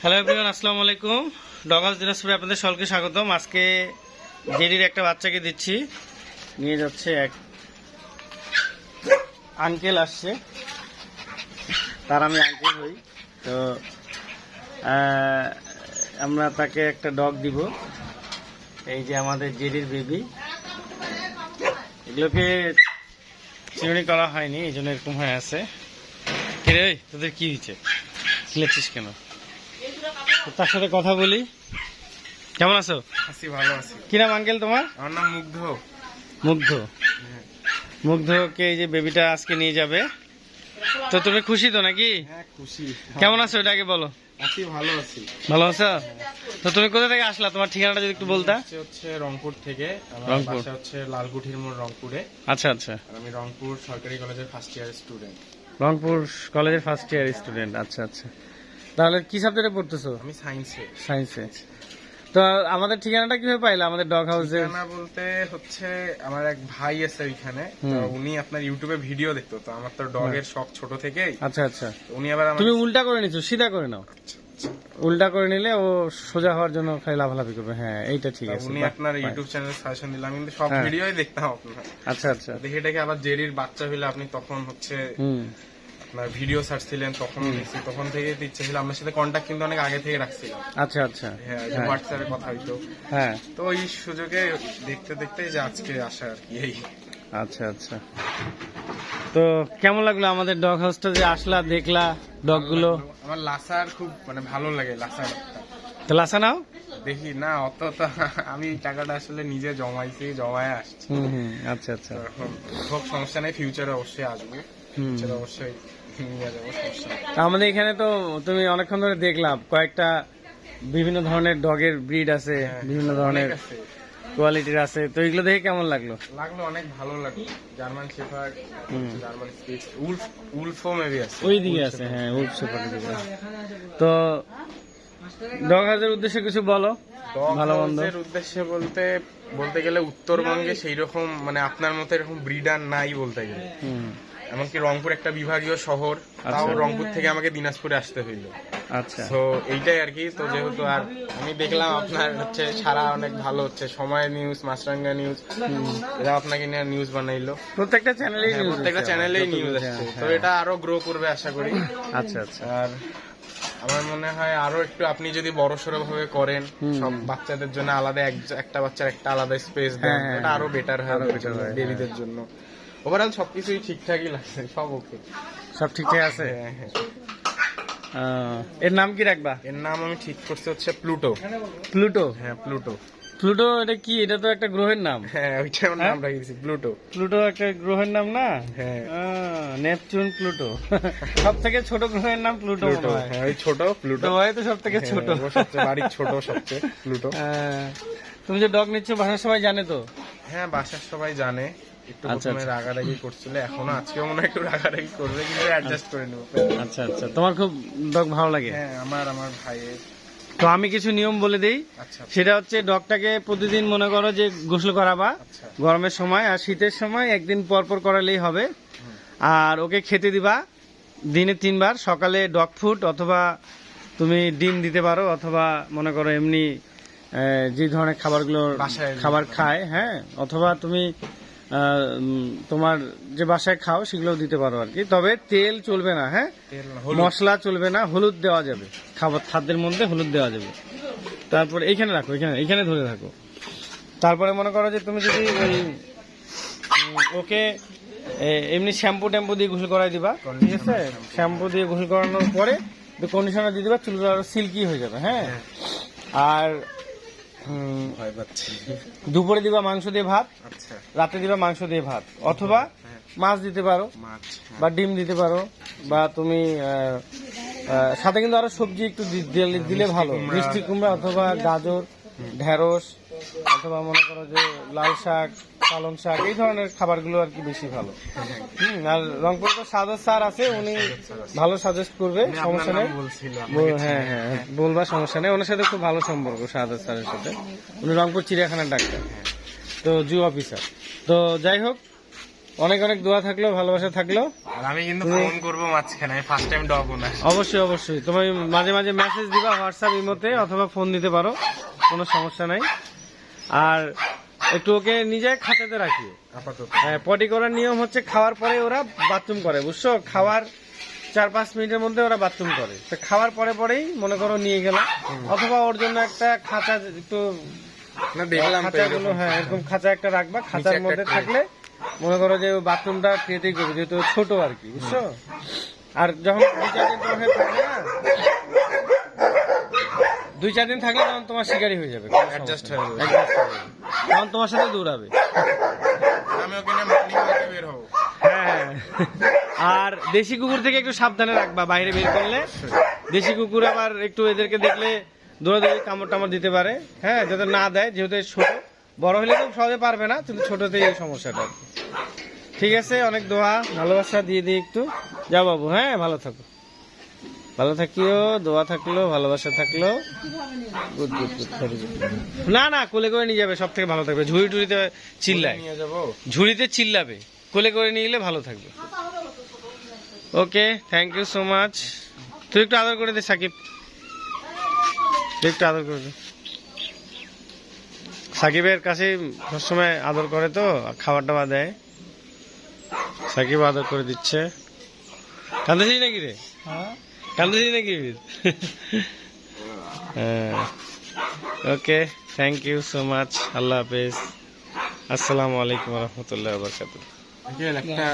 Hello everyone আসসালামু আলাইকুম। Dog house দিনাজপুরে আপনাদের সকলকে স্বাগতম। আজকে জেডির একটা বাচ্চাকে দিচ্ছি। নিয়ে যাচ্ছে এক আঙ্কেল আসছে। তার আমি আঙ্কেল হই। তো আমরা তাকে একটা ডগ দিব। এই যে আমাদের জেডির বেবি এগুলোকে চিরুনি করা হয়নি এই জন্য এরকম হয়ে আছে। ওই, তোদের কি হয়েছে? খেলেছিস কেন? তার সাথে কথা বলি। কেমন আছো? আছি ভালো আছি। কি নাম আঙ্কেল তোমার? আমার নাম মুগ্ধ। মুগ্ধ। মুগ্ধকে এই যে বেবিটা আজকে নিয়ে যাবে। তো তুমি খুশি তো নাকি? হ্যাঁ খুশি। কেমন আছো এটা আগে বলো। আছি ভালো আছি। ভালো আছো? তো তুমি কোথা থেকে আসলা? তোমার ঠিকানাটা যদি একটু বলতা। হচ্ছে রংপুর থেকে। আমার রংপুর। বাসা হচ্ছে লালকুঠির মোড় রংপুরে। আচ্ছা আচ্ছা। আর আমি রংপুর সরকারি কলেজের ফার্স্ট ইয়ার স্টুডেন্ট রংপুর কলেজের ফার্স্ট ইয়ার স্টুডেন্ট আচ্ছা আচ্ছা। তাহলে কি সাবজেক্টে পড়তেছো? আমি সায়েন্সে সায়েন্সে তো আমাদের ঠিকানাটা কীভাবে পাইলা আমাদের ডগ হাউসে ঠিকানা বলতে হচ্ছে আমার এক ভাই আছে ওইখানে। তো উনি আপনার ইউটিউবে ভিডিও দেখতো। তো আমার তো ডগের শখ ছোট থেকেই। আচ্ছা আচ্ছা। উনি আবার তুমি উল্টা করে নিছো সিধা করে নাও। উল্টা করে নিলে ও সোজা হওয়ার জন্য খালি লাফালাফি করবে। হ্যাঁ এইটা ঠিক আছে উনি আপনার ইউটিউব চ্যানেল সাজেশন দিলাম কিন্তু সব হ্যাঁ। ভিডিওই দেখতাম আপনার। আচ্ছা আচ্ছা। দেখে এটাকে আবার জেরির বাচ্চা হইলে আপনি তখন হচ্ছে হুম। আপনার ভিডিও সার্চ ছিলেন তখন দেখছি তখন থেকে ইচ্ছে ছিল আপনার সাথে কন্ট্যাক্ট কিন্তু অনেক আগে থেকে রাখছিলাম। আচ্ছা আচ্ছা। হ্যাঁ হ্যাঁ, হোয়াটসঅ্যাপে কথা হইতো। হ্যাঁ। তো ওই সুযোগে দেখতে দেখতে যে আজকে আসা আর কি এই। আচ্ছা আচ্ছা। তো কেমন লাগল আমাদের ডগ হাউসটা যে আসলা দেখলা ডগগুলো আমার লাসার খুব মানে ভালো লাগে লাসার তো লাসা নাও। দেখি না অত তো আমি টাকাটা আসলে নিজে জমাইছি জমায় আসছি। আচ্ছা আচ্ছা। হোক সমস্যা নেই ফিউচারে অবশ্যই আসব। অবশ্যই আমাদের এখানে তো তুমি অনেকক্ষণ ধরে দেখলাম কয়েকটা বিভিন্ন ধরনের ডগের ব্রিড আছে হ্যাঁ, বিভিন্ন ধরনের কোয়ালিটির আছে তো এগুলো দেখে কেমন লাগল? লাগল অনেক ভালো লাগল। জার্মান শেফার্ড হুম। জার্মান স্পিচ উলফ উলফও মেবি আছে। ওই দিকে আছে হ্যাঁ উল্ফ দিকে তো ডগ হাউসের উদ্দেশ্যে কিছু বলো? ভালো মন্দ। উদ্দেশ্যে বলতে বলতে গেলে উত্তরবঙ্গে সেই রকম মানে আপনার মতো এরকম ব্রিডার নাই বলতে গেলে। হুম। এমনকি রংপুর একটা বিভাগীয় শহর তাও আচ্ছা। রংপুর থেকে আমাকে দিনাজপুরে আসতে হইল। আচ্ছা। তো এইটাই আর কি। তো যেহেতু আর আমি দেখলাম আপনার হচ্ছে সারা অনেক ভালো হচ্ছে। সময় নিউজ মাছরাঙ্গা নিউজ এরা আপনাকে নিয়ে নিউজ বানাইলো। প্রত্যেকটা চ্যানেলেই হ্যাঁ, প্রত্যেকটা চ্যানেলেই নিউজ আসছে। তো এটা আরও গ্রো করবে আশা করি। আচ্ছা আচ্ছা। আর আমার মনে হয় আরও একটু আপনি যদি বড় সড়ো ভাবে করেন সব বাচ্চাদের জন্য আলাদা একটা বাচ্চার একটা আলাদা স্পেস দেন হ্যাঁ, হ্যাঁ, এটা আরও বেটার হয় বেবিদের জন্য। ওভারঅল সবকিছুই ঠিকঠাকই লাগছে সব ওকে সব ঠিকঠাক আছে? হ্যাঁ হ্যাঁ। এর নাম কি রাখবা? এর নাম আমি ঠিক করছি হচ্ছে প্লুটো প্লুটো হ্যাঁ প্লুটো প্লুটো এটা কি? এটা তো একটা গ্রহের নাম। হ্যাঁ ওইটা আমার নাম রাখিয়েছি প্লুটো প্লুটো একটা গ্রহের নাম না? হ্যাঁ। নেপচুন প্লুটো সব থেকে ছোট গ্রহের নাম প্লুটো হয়। হ্যাঁ ওই ছোট প্লুটো তো হয় তো সব থেকে ছোট। হ্যাঁ, সবচেয়ে বাড়ির ছোট সবচেয়ে প্লুটো তুমি যে ডগ নিচ্ছ বাসার সবাই জানে তো? হ্যাঁ বাসার সবাই জানে। একটু আচ্ছা, প্রথমে রাগারাগি করছিল এখনও আজকেও মনে একটু রাগারাগি করবে কিন্তু অ্যাডজাস্ট করে নেব। আচ্ছা আচ্ছা। তোমার খুব ডগ ভালো লাগে? হ্যাঁ আমার আমার ভাইয়ের। তো আমি কিছু নিয়ম বলে দিই। সেটা হচ্ছে ডগটাকে প্রতিদিন মনে করো যে গোসল করাবা গরমের সময় আর শীতের সময় একদিন পর পর করালেই হবে। আর ওকে খেতে দিবা দিনে তিনবার সকালে ডগ ফুড অথবা তুমি ডিম দিতে পারো অথবা মনে করো এমনি যে ধরনের খাবারগুলো খাবার খায় হ্যাঁ অথবা তুমি তোমার যে বাসায় খাও সেগুলো দিতে পারো আর কি। তবে তেল চলবে না হ্যাঁ? মশলা চলবে না হলুদ দেওয়া যাবে। খাবার খাদ্যের মধ্যে হলুদ দেওয়া যাবে। তারপর এইখানে রাখো এখানে এখানে ধরে রাখো। তারপরে মনে করো যে তুমি যদি ওই ওকে এমনি শ্যাম্পু ট্যাম্পু দিয়ে গোসল করাই দিবা ঠিক আছে? শ্যাম্পু। দিয়ে গোসল করানোর পরে কন্ডিশনার দিয়ে দিবা চুলগুলো আরও সিল্কি হয়ে যাবে হ্যাঁ? আর উম, ভয় পাচ্ছি। দুপুরে দিবা মাংস দিয়ে ভাত আচ্ছা। রাতে দিবা মাংস দিয়ে ভাত অথবা মাছ দিতে পারো মাছ হ্যাঁ। বা ডিম দিতে পারো বা তুমি সাথে কিন্তু আরও সবজি একটু দিলে- দিলে ভালো। মিষ্টি কুমড়া অথবা গাজর ঢেঁড়স অথবা মনে করো যে লাল শাক পালং শাক এই ধরনের খাবারগুলো আর কি বেশি ভালো। হুম আর রংপুর তো সাজের স্যার আছে উনি ভালো সাজেস্ট করবে সমস্যা নেই। নাম হ্যাঁ হ্যাঁ বলবা সমস্যা নেই ওনার সাথে খুব ভালো সম্পর্ক সাহাদাত স্যারের সাথে। উনি রংপুর চিড়িয়াখানার ডাক্তার। তো জু অফিসার। তো যাই হোক অনেক অনেক দোয়া থাকল ভালোবাসা থাকল। আর আমি কিন্তু ফোন করব মাঝখানে ফার্স্ট টাইম ডগ ওনার অবশ্যই অবশ্যই। তুমি মাঝে মাঝে মেসেজ দিবা হোয়াটসঅ্যাপ ইমোতে অথবা ফোন দিতে পারো কোনো সমস্যা নাই। আর একটু ওকে নিজে খাতাতে রাখি। আপাতত। পটি করার নিয়ম হচ্ছে খাওয়ার পরে ওরা বাথরুম করে বুঝছ? খাওয়ার চার পাঁচ মিনিটের মধ্যে ওরা বাথরুম করে। তো খাওয়ার পরে পরেই মনে করো নিয়ে গেল অথবা ওর জন্য একটা খাঁচা একটু খাঁচাগুলো হ্যাঁ এরকম খাঁচা একটা রাখবা। খাঁচার মধ্যে থাকলে মনে করো যে বাথরুমটা করবে যেহেতু ছোট আর কি বুঝছ? আর যখন দুই চার দিন তোমাকে থাকবে না দুই চার দিন থাকলে তখন তোমার শিকারি হয়ে যাবে সমস্যা হয়ে যাবে। তখন তোমার সাথে দৌড়াবে। আমি মর্নিং ওয়াকে বের হব। হ্যাঁ। আর দেশি কুকুর থেকে একটু সাবধানে রাখবা বাইরে বের করলে। দেশি কুকুর আবার একটু এদেরকে দেখলে দৌড়াদৌড়ি কামড় টামড় দিতে পারে হ্যাঁ যাতে না দেয় যেহেতু ছোট। বড় হলে তো সহজে পারবে না কিন্তু ছোটতেই এই সমস্যাটা। ঠিক আছে অনেক দোয়া ভালোবাসা দিয়ে দিই একটু। যাও বাবু হ্যাঁ ভালো থাকো। ভালো থাকিও দোয়া থাকল ভালোবাসা থাকল। গুড গুড গুড না না কোলে করে নিয়ে যাবে সব থেকে ভালো থাকবে। ঝুড়ি টুড়িতে চিল্লায়। ঝুড়িতে চিল্লাবে। কোলে করে নিয়ে গেলে ভালো থাকবে। Okay thank you so much তুই একটু আদর করে দে সাকিব। একটু আদর করে দে। সাকিবের কাছে সবসময় আদর করে তো খাবার টাবার দেয়। সাকিব আদর করে দিচ্ছে। কান্দেছিস নাকি রে? কান্দেছিস নাকি হ্যাঁ okay thank you so much আল্লাহ হাফেজ আসসালামু আলাইকুম রহমতুল্লাহ বরকাত একটা